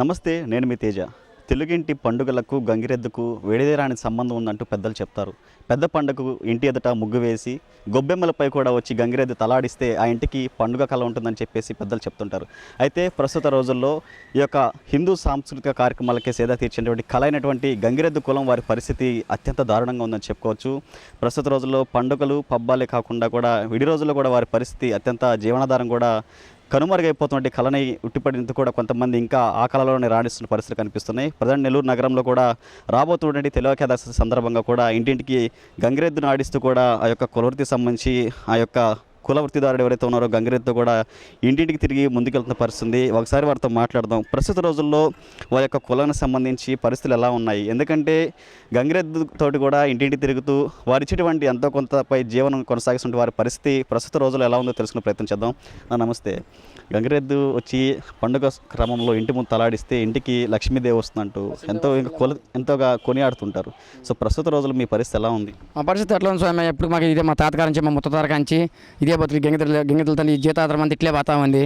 నమస్తే నేను మీ తేజ. తెలుగింటి పండుగలకు గంగిరెద్దుకు వేడిదేరాని సంబంధం ఉందంటూ పెద్దలు చెప్తారు. పెద్ద పండుగకు ఇంటి ఎదుట ముగ్గు వేసి గొబ్బెమ్మలపై కూడా వచ్చి గంగిరెద్దు తలాడిస్తే ఆ ఇంటికి పండుగ కళ ఉంటుందని చెప్పేసి పెద్దలు చెప్తుంటారు. అయితే ప్రస్తుత రోజుల్లో ఈ యొక్క హిందూ సాంస్కృతిక కార్యక్రమాలకే సేద తీర్చినటువంటి కళ అయినటువంటి గంగిరెద్దు కులం వారి పరిస్థితి అత్యంత దారుణంగా ఉందని చెప్పుకోవచ్చు. ప్రస్తుత రోజుల్లో పండుగలు పబ్బాలే కాకుండా కూడా విడి రోజుల్లో కూడా వారి పరిస్థితి అత్యంత జీవనాధారం కూడా కనుమరుగైపోతున్నటువంటి కళని ఉట్టిపడినందుకు కూడా కొంతమంది ఇంకా ఆ కళలోనే రాణిస్తున్న పరిస్థితులు కనిపిస్తున్నాయి. ప్రధాని నెల్లూరు నగరంలో కూడా రాబోతున్నటువంటి తెలియకేదాస సందర్భంగా కూడా ఇంటింటికి గంగిరెద్దును ఆడిస్తూ కూడా ఆ యొక్క కులవృత్తికి సంబంధించి ఆ యొక్క కుల వృత్తిదారుడు ఎవరైతే ఉన్నారో గంగిరెద్దుతో కూడా ఇంటింటికి తిరిగి ముందుకెళ్తున్న పరిస్థితుంది ఒకసారి వారితో మాట్లాడదాం. ప్రస్తుత రోజుల్లో వారి యొక్క కులానికి సంబంధించి పరిస్థితులు ఎలా ఉన్నాయి? ఎందుకంటే గంగిరెద్దు తోటి కూడా ఇంటింటికి తిరుగుతూ వారి ఇచ్చేటువంటి ఎంతో కొంతపై జీవనం కొనసాగిస్తున్న వారి పరిస్థితి ప్రస్తుత రోజుల్లో ఎలా ఉందో తెలుసుకునే ప్రయత్నం చేద్దాం. నమస్తే. గంగిరెద్దు వచ్చి పండుగ క్రమంలో ఇంటి ముందు తలాడిస్తే ఇంటికి లక్ష్మీదేవి వస్తుందంటూ ఎంతో ఇంకా కొల ఎంతోగా కొనియాడుతుంటారు. సో ప్రస్తుత రోజుల్లో మీ పరిస్థితి ఎలా ఉంది? మా పరిస్థితి ఎట్లా ఉంది స్వామి? ఎప్పుడు మాకు ఇదే మా తాతగారి నుంచి మా ముత్త ఇది ఇదే బతులు గంగితులు గంగితులతో ఈ జీతాతరం అంతా ఇట్లే పోతా ఉంది.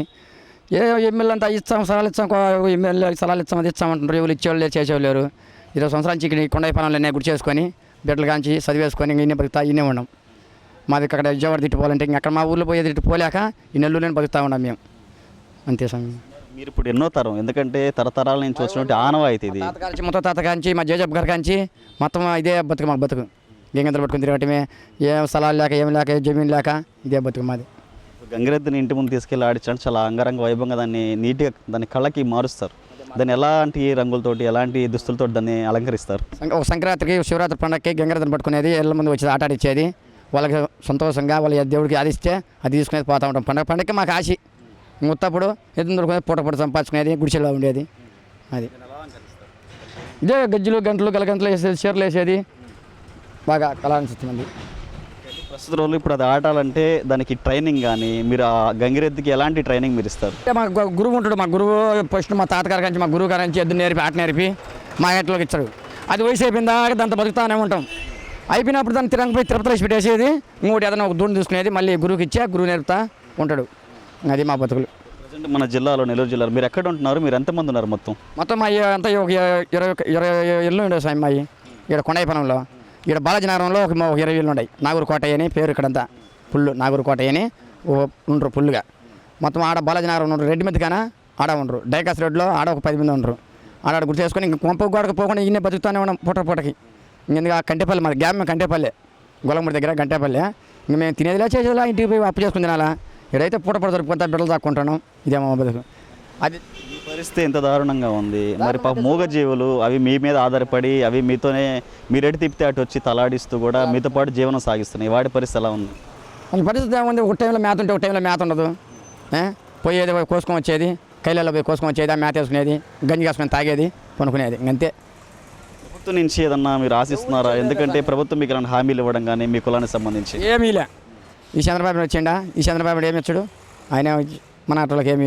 ఏ ఎమ్మెల్యే అంతా ఇస్తాం సలాలు ఇస్తాం ఎమ్మెల్యే సలాలు ఇస్తాం అది ఇస్తామంటారు ఎవరు ఇచ్చేవాళ్ళు లేరు చేసేవాళ్ళు లేరు. ఇరవై సంవత్సరాల ఇక్కడ కొండ పనులు గుడి చేసుకొని బిడ్డలు కాంచి చదివేసుకొని ఇన్నే బతుకుతా ఇన్నే ఉన్నాం మాది ఇక్కడ విజయవాడ తిట్టి పోవాలంటే ఇంక అక్కడ మా ఊర్లో పోయేది తిట్టి పోలేక ఈ నెల్లూరులోనే బతుకుతా ఉన్నాం మేము. అంతే స్వామి మీరు ఇప్పుడు ఎన్నో తరం ఎందుకంటే తరతరాల నుంచి వచ్చినటువంటి ఆనవాయితీ ఇది. తాత కాంచి ముత్త తాత కాంచి మా జేజప్ గారి కాంచి మొత్తం ఇదే బతుకు మాకు బతుకు. గంగంతలు పట్టుకుని తిరగటమే ఏం స్థలాలు లేక ఏం లేక జమీన్ లేక ఇదే బతుకు మాది. గంగిరెద్దుని ఇంటి ముందు తీసుకెళ్ళి ఆడించడం చాలా అంగరంగ వైభవంగా దాన్ని నీట్గా దాని కళ్ళకి మారుస్తారు. దాన్ని ఎలాంటి రంగులతోటి ఎలాంటి దుస్తులతోటి దాన్ని అలంకరిస్తారు? సంక్రాంతికి శివరాత్రి పండగకి గంగరథం పట్టుకునేది ఇళ్ళ ముందు వచ్చి ఆట ఆడిచ్చేది వాళ్ళకి సంతోషంగా వాళ్ళ దేవుడికి ఆదిస్తే అది తీసుకునేది పోతా ఉంటాం. పండగ పండగకి మాకు ఆశ. ముత్తప్పుడు ఎదురు దొరుకునేది పూట పూట సంపాదించుకునేది గుడిసెలో ఉండేది. అది. ఇదే గజ్జలు గంటలు గలగంటలు వేసేది చీరలు వేసేది. బాగా కళా మంది ప్రస్తుత రోజులు ఇప్పుడు అది ఆడాలంటే దానికి ట్రైనింగ్ కానీ మీరు ఆ గంగిరెద్దుకి ఎలాంటి ట్రైనింగ్ మీరు ఇస్తారు? అంటే మా గురువు ఉంటాడు మా గురువు ఫస్ట్ మా తాతగారి నుంచి మా గురువు గారి నుంచి ఎద్దు నేర్పి ఆట నేర్పి మా ఇంట్లోకి ఇచ్చాడు. అది వయసు అయిపోయిన దాకా దాంతో బతుకుతానే ఉంటాం. అయిపోయినప్పుడు దాన్ని తిరంగపోయి తిరుపతి వేసి పెట్టేసేది ఇంకోటి ఏదైనా ఒక దూడిని తీసుకునేది మళ్ళీ గురువుకి ఇచ్చా గురువు నేర్పుతా ఉంటాడు. అది మా బతుకులు. ప్రజెంట్ మన జిల్లాలో నెల్లూరు జిల్లాలో మీరు ఎక్కడ ఉంటున్నారు? మీరు ఎంతమంది ఉన్నారు మొత్తం? మొత్తం మా ఇ- అంతా ఒక ఇరవై ఇరవై ఇల్లు ఉండే సార్ మా ఇక్కడ కొండైపనంలో. ఇక్కడ బాలాజీనగరంలో ఒక మా- ఒక ఇరవై ఇల్లు ఉన్నాయి నాగూరు కోటయ్య అని పేరు ఇక్కడంతా. పుల్లు నాగూరు కోటయ్య అని ఉండరు పుల్లుగా. మొత్తం ఆడ బాలాజీనగరం ఉండరు. రెడ్డి మీద కానీ ఆడ ఉండరు. డైకాస్ రోడ్లో ఆడ ఒక పది మంది ఉండరు. ఆడ గుర్తు చేసుకొని ఇంక కొంప గోడకు పోకుండా ఇన్నే బతుకుతానే ఉన్నాం పూట పూటకి. ఇంకెందుకు ఆ కంటేపల్లి మాది గ్యామ్ కంటేపల్లి. గొల్లమూడి దగ్గర గంటేపల్లి ఇంక మేము తినేదిలా చేసేదిలా? ఇంటికి పోయి అప్పు చేసుకుని తినాలా? ఇదైతే పూట పూట దొరికిపోతా బిడ్డలు దాక్కుంటున్నాం ఇదేమో బతుకు. అది ఈ పరిస్థితి ఎంత దారుణంగా ఉంది. మరి పాప మూగజీవులు అవి మీ మీద ఆధారపడి అవి మీతోనే మీరు ఎటు తిప్పితే అటు వచ్చి తలాడిస్తూ కూడా మీతో పాటు జీవనం సాగిస్తున్నాయి. వాడి పరిస్థితి ఎలా ఉంది? వాళ్ళ పరిస్థితి ఏముంది? ఒక టైంలో మేత ఉంటే ఒక టైంలో మేత ఉండదు? పోయేది పోయి కోసుకొని వచ్చేది కైలలో పోయి కోసుకొని వచ్చేది ఆ మేత వేసుకునేది గంజి వేసుకొని తాగేది కొనుక్కునేది ఇంకంతే. ప్రభుత్వం నుంచి ఏదన్నా మీరు ఆశిస్తున్నారా? ఎందుకంటే ప్రభుత్వం మీకు ఇలాంటి హామీలు ఇవ్వడం కానీ మీ కులానికి సంబంధించి. ఏమీ లే. ఈ చంద్రబాబు వచ్చిండా? ఈ చంద్రబాబు ఏమి ఇచ్చాడు? ఆయన మన ఆటోళ్ళకి ఏమి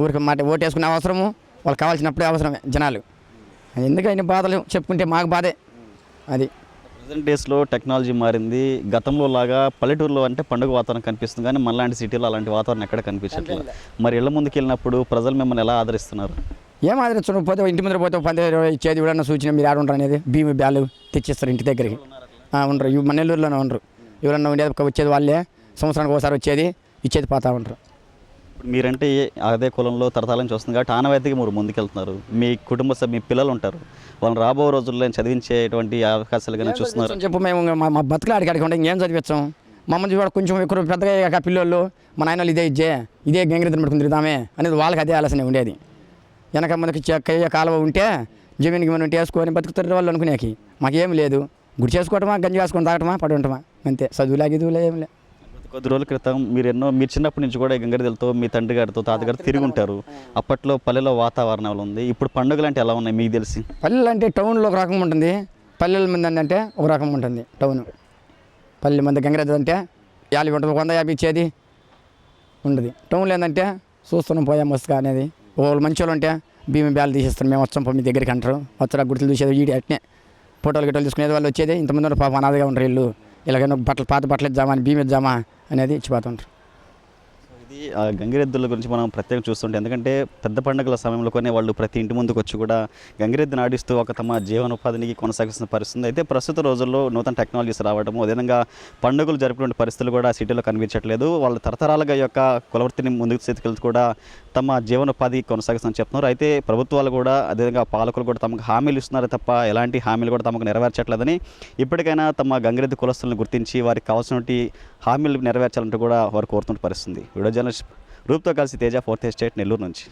ఊరికి మాట ఓటు వేసుకునే అవసరము వాళ్ళకి కావాల్సినప్పుడే అవసరమే జనాలు. ఎందుకు ఆయన బాధలు చెప్పుకుంటే మాకు బాధే. అది. ప్రజెంట్ డేస్లో టెక్నాలజీ మారింది. గతంలో లాగా పల్లెటూరులో అంటే పండుగ వాతావరణం కనిపిస్తుంది కానీ మనలాంటి సిటీలో అలాంటి వాతావరణం ఎక్కడ కనిపించట్లేదు. మరి ఇళ్ళ ముందుకు వెళ్ళినప్పుడు ప్రజలు మిమ్మల్ని ఎలా ఆదరిస్తున్నారు? ఏం ఆదరించడం పోతే ఇంటి ముందర పోతే పది ఇరవై ఇచ్చేది ఎవడన్నా సూచన మీరు ఆడ ఉంటారు అనేది. భీమి బ్యాలు తెచ్చిస్తారు ఇంటి దగ్గరికి. ఆ, ఉండరు. ఇవి మన నెల్లూరులోనే ఉండరు. ఎవరన్నా ఉండేది ఒక వచ్చేది వాళ్ళే. సంవత్సరానికి ఒకసారి వచ్చేది ఇచ్చేది పోతా ఉంటారు మీరంటే అదే కులంలో తరతరాల నుంచి వస్తుంది కాబట్టి ఆనవాయితీగా మీరు ముందుకెళ్తున్నారు మీ కుటుంబ సభ్యు మీ పిల్లలు ఉంటారు. వాళ్ళని రాబో రోజుల్లో చదివించేటువంటి అవకాశాలు కానీ చూస్తున్నారు? చెప్పు మేము మా మా బతుకులు ఆడికి ఉంటే ఇంకేం చదివించాం? మమ్మల్ని చూడ కొంచెం ఎక్కువ పెద్దగా అయ్యాక పిల్లోళ్ళు మా నాయనలు ఇదే ఇచ్చే ఇదే గంగిరెద్దుని పెట్టుకుని తిరుగుతామే అనేది వాళ్ళకి అదే ఆలోచన ఉండేది. వెనక మనకి కయ్య కాలువ ఉంటే జమీన్కి మనం ఉంటే వేసుకొని బతుకుతారు వాళ్ళు అనుకునేకి. మాకేం లేదు. గుడి చేసుకోవటమా గంజి వేసుకొని తాగటమా పడి ఉంటామా అంతే. చదువులే గిదువులే ఏం లే కొద్ది రోజుల క్రితం మీరు ఎన్నో మీరు చిన్నప్పటి నుంచి కూడా గంగరిదలతో మీ తండ్రి గారితో తాతగారు తిరిగి ఉంటారు. అప్పట్లో పల్లెలో వాతావరణం ఉంది? ఇప్పుడు పండుగలు అంటే ఎలా ఉన్నాయి మీకు తెలిసి? పల్లెలు అంటే టౌన్లో ఒక రకం ఉంటుంది. పల్లెల మంది అంటే ఒక రకం ఉంటుంది టౌన్. పల్లెల మంది గంగరెద్దు అంటే యాభై ఉంటుంది వంద యాభై ఇచ్చేది ఉండదు. టౌన్లో ఏంటంటే చూస్తున్నాం పోయా మస్తుగా అనేది. వాళ్ళు మంచి వాళ్ళు ఉంటే భీమి బ్యాలు తీసేస్తాం మేము వచ్చాం మీ దగ్గరికి అంటారు. వచ్చారా గుర్తులు చూసేది ఈడి అట్నే. ఫోటోలు గిట్టలు తీసుకునేది వాళ్ళు వచ్చేది. ఇంతమంది పాపం అనాథగా ఉంటారు వీళ్ళు. ఇలాగైనా బట్టలు పాత బట్టలు ఇద్దామా అని భీమి ఇద్దామా అనేది ఇచ్చిపోతుంటారు. ఇది గంగిరెద్దుల గురించి మనం ప్రత్యేకంగా చూస్తుంటే ఎందుకంటే పెద్ద పండుగల సమయంలో కొనే వాళ్ళు ప్రతి ఇంటి ముందుకు వచ్చి కూడా గంగిరెద్దుని ఆడిస్తూ ఒక తమ జీవనోపాధిని కొనసాగిస్తున్న పరిస్థితి అయితే ప్రస్తుత రోజుల్లో నూతన టెక్నాలజీస్ రావడము అదేవిధంగా పండుగలు జరుపుకునే పరిస్థితులు కూడా సిటీలో కనిపించట్లేదు. వాళ్ళ తరతరాలుగా యొక్క కులవృత్తిని ముందుకు తీసుకెళ్తూ కూడా తమ జీవనోపాధి కొనసాగిస్తుందని చెప్తున్నారు. అయితే ప్రభుత్వాలు కూడా అదేవిధంగా పాలకులు కూడా తమకు హామీలు ఇస్తున్నారు తప్ప ఎలాంటి హామీలు కూడా తమకు నెరవేర్చట్లేదని ఇప్పటికైనా తమ గంగిరెద్దు కులస్తులను గుర్తించి వారికి కావాల్సినటువంటి హామీలు నెరవేర్చాలంటూ కూడా వారు కోరుతున్న పరిస్థితుంది వీడియో జర్నలిస్ట్ రూప్తో కలిసి తేజ ఫోర్త్ ఎస్టేట్ నెల్లూరు నుంచి.